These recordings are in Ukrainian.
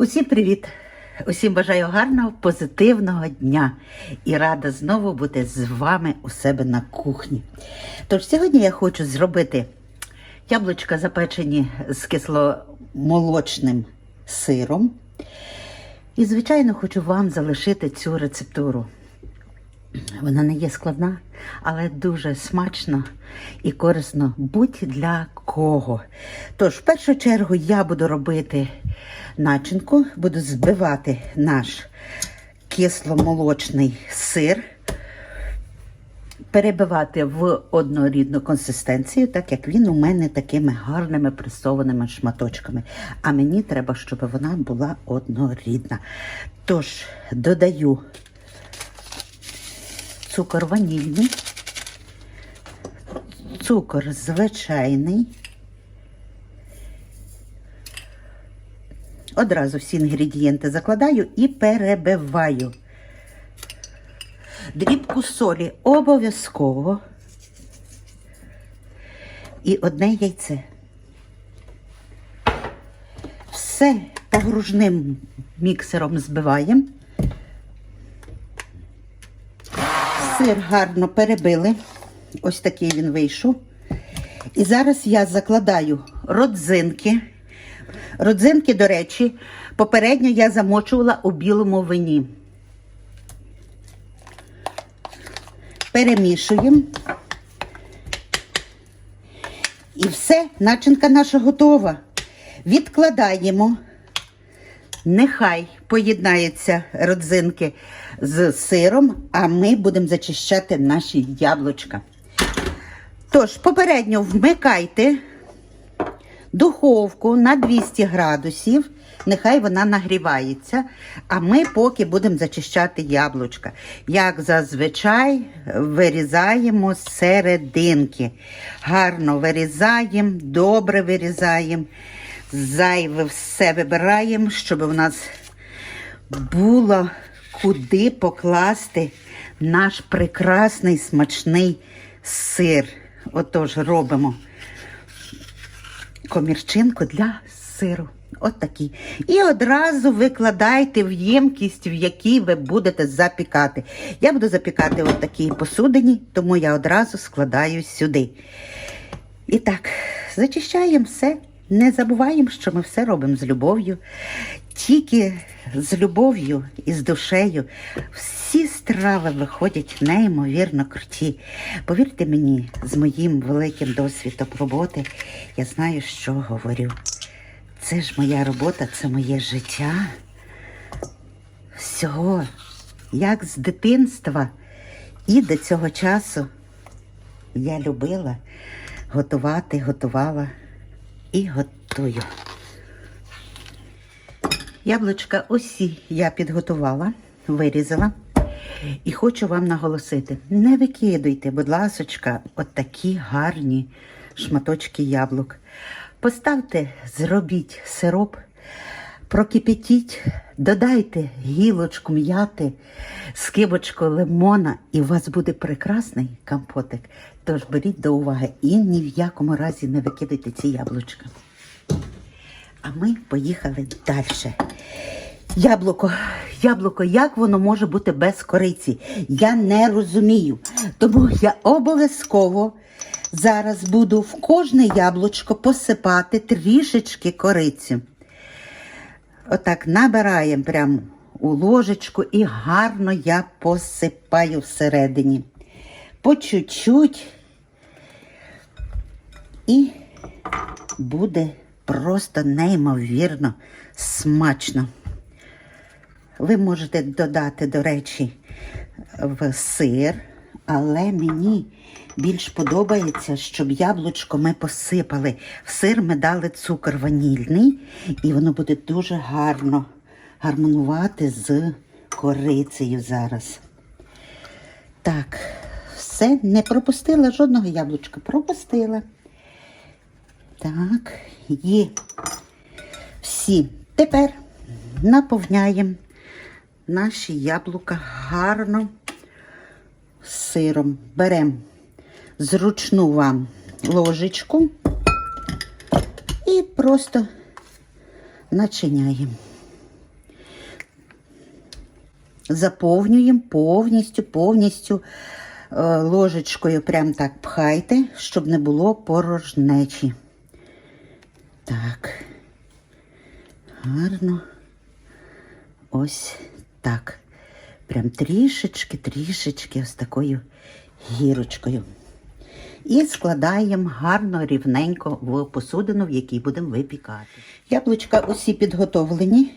Усім привіт! Усім бажаю гарного, позитивного дня і рада знову бути з вами у себе на кухні. Тож сьогодні я хочу зробити яблучка запечені з кисломолочним сиром. І, звичайно, хочу вам залишити цю рецептуру. Вона не є складна, але дуже смачно і корисно будь-для кого. Тож, в першу чергу, я буду робити начинку, буду збивати наш кисломолочний сир, перебивати в однорідну консистенцію, так як він у мене такими гарними пресованими шматочками. А мені треба, щоб вона була однорідна. Тож, додаю цукор ванільний, цукор звичайний. Одразу всі інгредієнти закладаю і перебиваю. Дрібку солі обов'язково. І одне яйце. Все погружним міксером збиваємо. Сир гарно перебили. Ось такий він вийшов. І зараз я закладаю родзинки. Родзинки, до речі, попередньо я замочувала у білому вині. Перемішуємо. І все, начинка наша готова. Відкладаємо. Нехай поєднаються родзинки з сиром, а ми будемо зачищати наші яблучка. Тож, попередньо вмикайте духовку на 200 градусів, нехай вона нагрівається, а ми поки будемо зачищати яблучка. Як зазвичай, вирізаємо серединки. Гарно вирізаємо, добре вирізаємо. Зайве все вибираємо, щоб у нас було куди покласти наш прекрасний смачний сир. Отож, робимо комірчинку для сиру. От такі. І одразу викладайте в ємкість, в якій ви будете запікати. Я буду запікати в такій посудині, тому я одразу складаю сюди. І так, зачищаємо все. Не забуваємо, що ми все робимо з любов'ю. Тільки з любов'ю і з душею всі страви виходять неймовірно круті. Повірте мені, з моїм великим досвідом роботи я знаю, що говорю. Це ж моя робота, це моє життя. Всього, як з дитинства і до цього часу я любила готувати, готувала і готую. Яблучка усі я підготувала, вирізала. І хочу вам наголосити: не викидуйте, будь ласочка, от такі гарні шматочки яблук. Поставте, зробіть сироп, прокипятіть, додайте гілочку м'яти, скибочку лимона, і у вас буде прекрасний компотик. Тож беріть до уваги і ні в якому разі не викидайте ці яблучка. А ми поїхали далі. Яблуко, яблуко, як воно може бути без кориці? Я не розумію. Тому я обов'язково зараз буду в кожне яблучко посипати трішечки кориці. Отак набираємо прямо у ложечку і гарно я посипаю всередині. По чуть-чуть. І буде просто неймовірно смачно. Ви можете додати, до речі, в сир, але мені більш подобається, щоб яблучко ми посипали. В сир ми дали цукор ванільний, і воно буде дуже гарно гармонувати з корицею зараз. Так, все, не пропустила жодного яблучка. Пропустила. Так, є всі. Тепер наповняємо наші яблука гарно сиром. Беремо зручну вам ложечку і просто начиняємо. заповнюємо повністю, повністю е, ложечкою прям так пхайте, щоб не було порожнечі. Так. Гарно. Ось так. Прям трішечки, трішечки ось такою гірочкою. І складаємо гарно, рівненько в посудину, в якій будемо випікати. Яблучка усі підготовлені,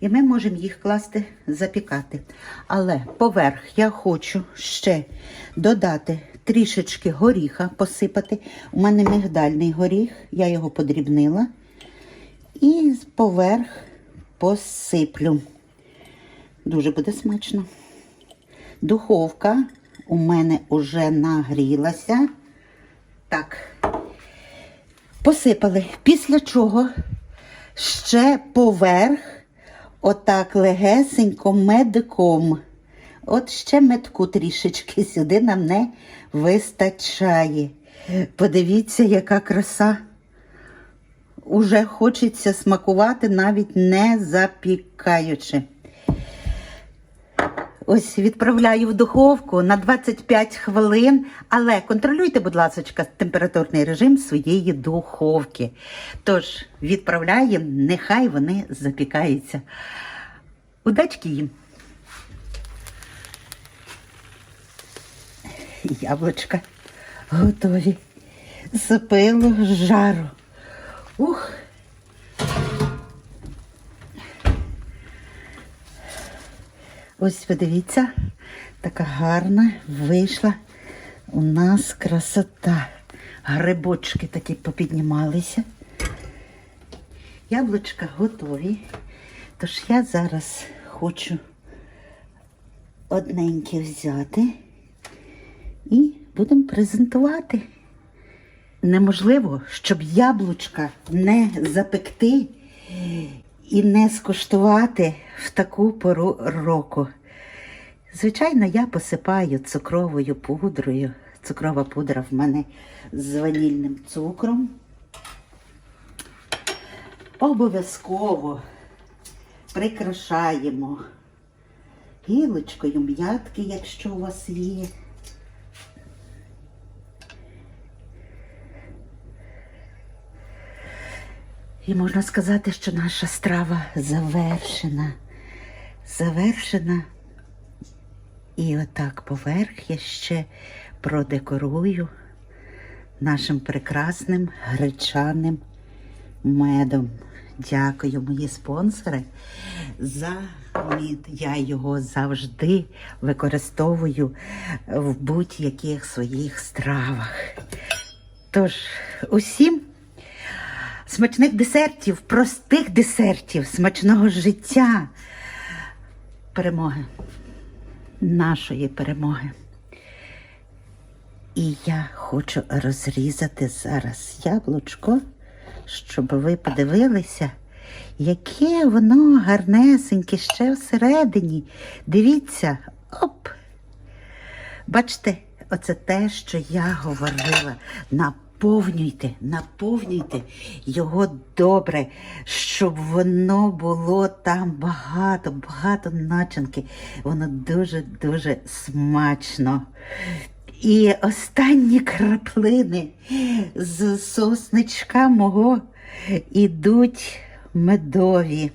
і ми можемо їх класти, запікати. Але поверх я хочу ще додати трішечки горіха, посипати. У мене мигдальний горіх, я його подрібнила. І поверх посиплю. Дуже буде смачно. Духовка у мене вже нагрілася. Так. Посипали. Після чого ще поверх, отак легесенько медиком. От ще метку трішечки сюди нам не вистачає. Подивіться, яка краса. Уже хочеться смакувати, навіть не запікаючи. Ось відправляю в духовку на 25 хвилин, але контролюйте, будь ласка, температурний режим своєї духовки. Тож відправляємо, нехай вони запікаються. Удачки їм! Яблучка готові. Запило жару. Ух! Ось подивіться, така гарна вийшла у нас красота. Грибочки такі попіднімалися. Яблучка готові. Тож я зараз хочу одненьке взяти і будемо презентувати. Неможливо, щоб яблучка не запекти і не скуштувати в таку пору року. Звичайно, я посипаю цукровою пудрою. Цукрова пудра в мене з ванільним цукром. Обов'язково прикрашаємо гілочкою м'ятки, якщо у вас є. І можна сказати, що наша страва завершена. Завершена. І отак поверх я ще продекорую нашим прекрасним гречаним медом. Дякую, мої спонсори, за мід. Я його завжди використовую в будь-яких своїх стравах. Тож, усім смачних десертів, простих десертів, смачного життя, перемоги, нашої перемоги. І я хочу розрізати зараз яблучко, щоб ви подивилися, яке воно гарнесеньке ще всередині. Дивіться, оп! Бачите, оце те, що я говорила. Наповнюйте, наповнюйте його добре, щоб воно було там багато, багато начинки. Воно дуже-дуже смачно. І останні краплини з сосничка мого ідуть медові.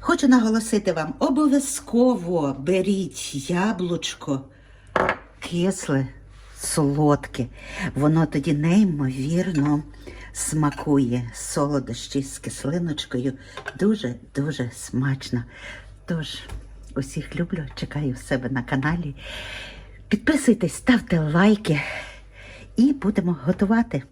Хочу наголосити вам, обов'язково беріть яблучко кисле, солодке. Воно тоді неймовірно смакує солодощі з кислиночкою. Дуже-дуже смачно. Тож, усіх люблю, чекаю в себе на каналі. Підписуйтесь, ставте лайки і будемо готувати.